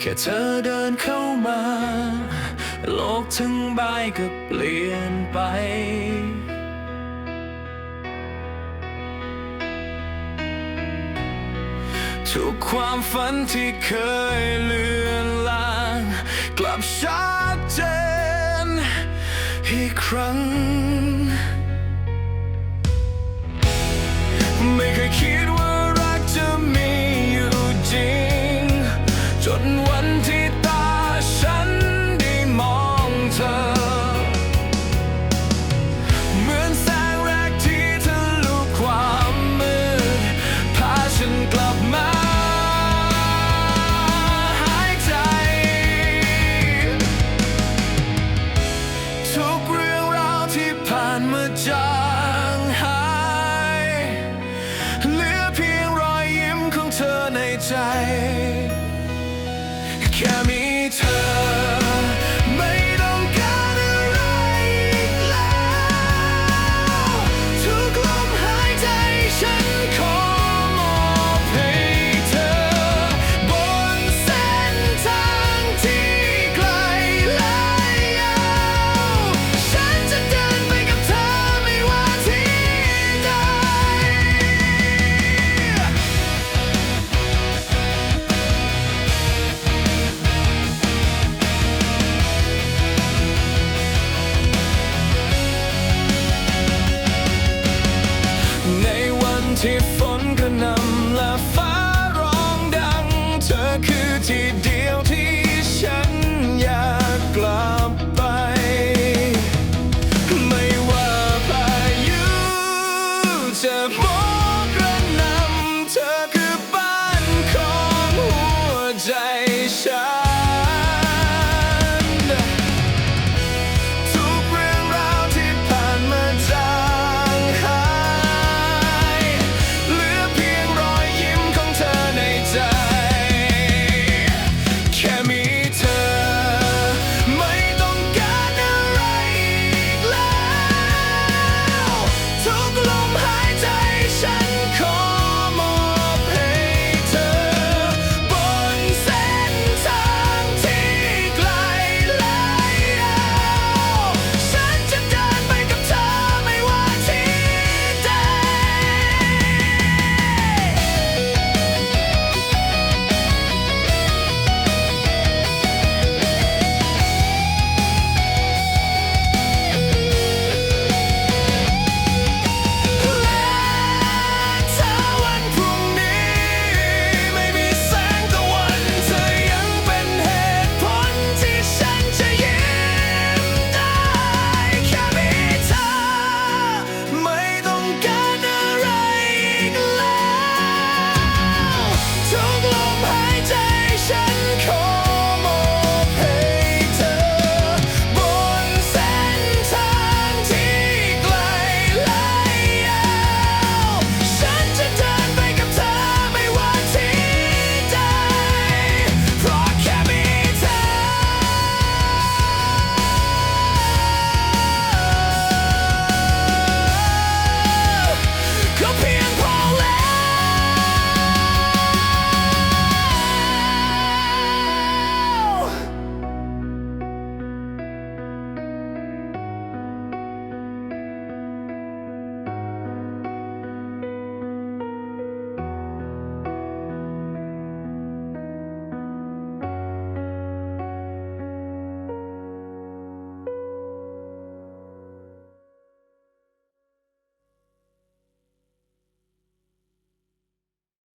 แค่เธอเดินเข้ามา โลกทั้งใบก็เปลี่ยนไป ทุกความฝันที่เคยเลือนลางกลับชัดเจนอีกครั้ง จางหายเหลือเพียงรอยยิ้มของเธอในใจ แค่มี